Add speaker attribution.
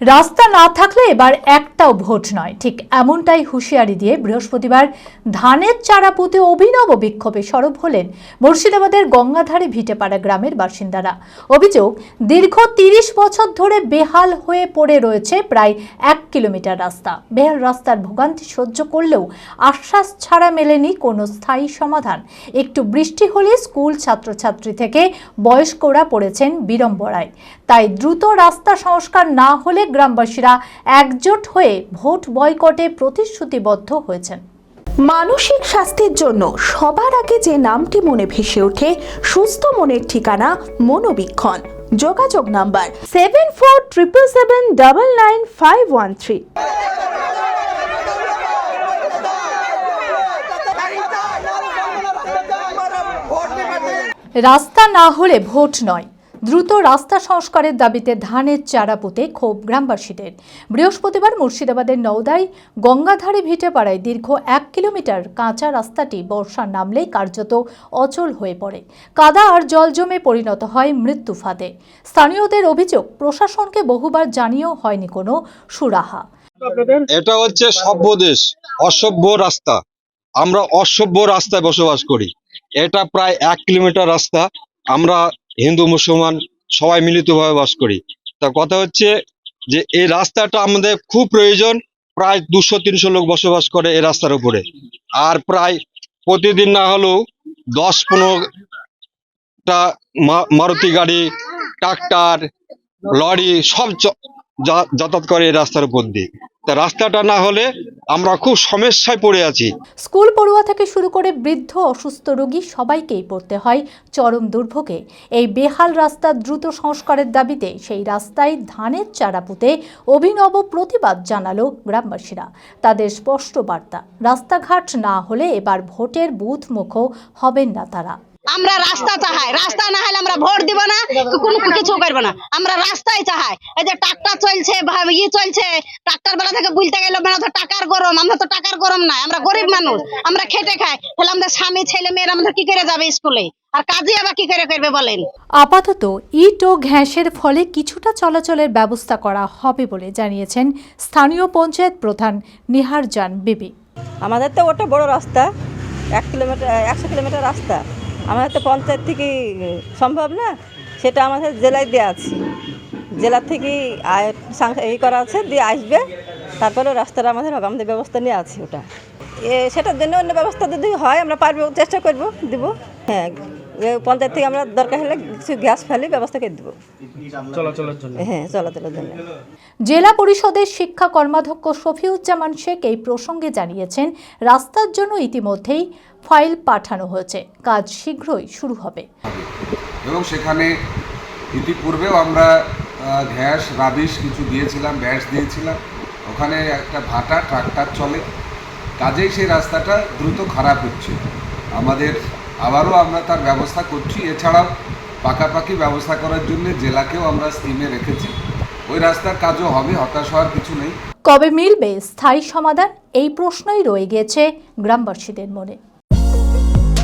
Speaker 1: রাস্তা না থাকলে এবার একটাও ভোট নয়। ঠিক এমনটাই হুঁশিয়ারি দিয়ে বৃহস্পতিবার ধানের চারা পুঁতে অভিনব বিক্ষোভে সরব হলেন মুর্শিদাবাদের গঙ্গাধারে ভিটেপাড়া গ্রামের বাসিন্দারা। অভিযোগ, দীর্ঘ তিরিশ বছর ধরে বেহাল হয়ে পড়ে রয়েছে প্রায় এক কিলোমিটার রাস্তা। বেহাল রাস্তার ভোগান্তি সহ্য করলেও আশ্বাস ছাড়া মেলেনি কোনো স্থায়ী সমাধান। একটু বৃষ্টি হলে স্কুল ছাত্রছাত্রী থেকে বয়স্করা পড়েছেন বিড়ম্বরায়। তাই দ্রুত রাস্তা সংস্কার না হলে গ্রামবাসীরা একজোট হয়ে ভোট বয়কটে প্রতিশ্রুতিবদ্ধ হয়েছেন।
Speaker 2: মানসিক স্বাস্থ্যের জন্য সবার আগে যে নামটি মনে ভেসে ওঠে সুস্থ মনের ঠিকানা মনোবীক্ষণ। যোগাযোগ number seven four triple seven double nine five one three
Speaker 1: রাস্তা না হলে ভোট নয়। দ্রুত রাস্তা সংস্কারের দাবিতে ধানের চারা পুঁতে ক্ষোভ গ্রামবাসীদের। বৃহস্পতিবার মুর্শিদাবাদের নওদায় গঙ্গাধারে ভিটেপাড়ায় দীর্ঘ এক কিলোমিটার কাঁচা রাস্তাটি বর্ষা নামলেই কার্যত অচল হয়ে পড়ে। কাদা আর জল জমে পরিণত হয় মৃত্যু ফাঁদে। স্থানীয়দের অভিযোগ প্রশাসনকে বহুবার জানিয়েও হয়নি কোনো সুরাহা।
Speaker 3: এটা হচ্ছে সভ্য দেশ অসভ্য রাস্তা। আমরা অসভ্য রাস্তায় বসবাস করি। এটা প্রায় এক কিলোমিটার রাস্তা। আমরা হিন্দু, মুসলমান সবাই মিলিতভাবে বাস করি। তা কথা হচ্ছে যে এই রাস্তাটা আমাদের খুব প্রয়োজন, প্রায় দুশো, তিনশো লোক বসবাস করে এই রাস্তার উপরে। আর প্রায় প্রতিদিন না হলেও দশ, পনেরোটা মারুতি গাড়ি, ট্রাক্টর, লরি সব যাতায়াত করে এই রাস্তার উপর দিয়ে। তা রাস্তাটা না হলে আমরা খুব সমস্যায় পড়ে আছি।
Speaker 1: স্কুল পড়ুয়া থেকে শুরু করে বৃদ্ধ, অসুস্থ রোগী সবাইকেই পড়তে হয় চরম দুর্ভোগে। এই বেহাল রাস্তা দ্রুত সংস্কারের দাবিতে সেই রাস্তায় ধানের চারা পুঁতে অভিনব প্রতিবাদ জানালো গ্রামবাসীরা। তাদের স্পষ্ট বার্তা, রাস্তাঘাট না হলে এবার ভোটের বুথ মুখও হবেন না তারা।
Speaker 4: আমরা রাস্তা চাহাই। রাস্তা না হলে আমরা ভোট দিব না কোনো কিছু করব না। আমরা রাস্তায় চাহাই। এই যে ট্রাক্টর চলছে ই চলছে ট্রাক্টর বেলা থেকে বুঝতে গেল মানে তো টাকার গরম আমরা তো টাকার গরম নাই আমরা গরিব মানুষ আমরা খেটে খাই। তাহলে আমাদের স্বামী ছেলে মেয়েরা আমাদের কি করে যাবে স্কুলে? আর কাজে আবার কি করে করবে বলেন?
Speaker 1: আপাতত ইট ও ঘ্যাসের ফলে কিছুটা চলাচলের ব্যবস্থা করা হবে বলে জানিয়েছেন স্থানীয় পঞ্চায়েত প্রধান নিহার জান বিবি।
Speaker 5: আমাদের তো ওটা বড় রাস্তা এক কিলোমিটার একশো কিলোমিটার রাস্তা। আমাদের তো পঞ্চায়েত থেকে সম্ভব না, সেটা আমাদের জেলায় দেওয়া আছে। জেলা থেকে এই করা আছে, দিয়ে আসবে, তারপরেও রাস্তাটা আমাদের হবে আমাদের ব্যবস্থা নিয়ে আছে ওটা। সেটার জন্য অন্য ব্যবস্থা যদি হয়, আমরা পারব, চেষ্টা করব, দিব। হ্যাঁ। পঞ্চায়েত থেকে আমরা দরকার হলে কিছু গ্যাস ফেলে ব্যবস্থা করে দেবো। হ্যাঁ চলাচলের জন্য।
Speaker 1: জেলা পরিষদের শিক্ষা কর্মাধ্যক্ষ শফিউজ্জামান শেখ এই প্রসঙ্গে জানিয়েছেন রাস্তার জন্য ইতিমধ্যেই ফাইল পাঠানো হয়েছে। কাজ শীঘ্রই শুরু হবে।
Speaker 6: এবং সেখানে ইতিপূর্বেও আমরা ঘ্যাস রাবিশ কিছু দিয়েছিলাম ব্যাস দিয়েছিলাম। ওখানে একটা ভাটা ট্রাক্টর চলে। কাজেই সেই রাস্তাটা দ্রুত খারাপ হচ্ছে। আমাদের আবারও আমরা তার ব্যবস্থা করছি। এছাড়াও পাকাপাকি ব্যবস্থা করার জন্য জেলাকেও আমরা স্কিমে রেখেছি। ওই রাস্তার কাজও হবে, হতাশ হওয়ার কিছু নেই।
Speaker 1: কবে মিলবে স্থায়ী সমাধান? এই প্রশ্নই রয়ে গেছে গ্রামবাসীদের মনে।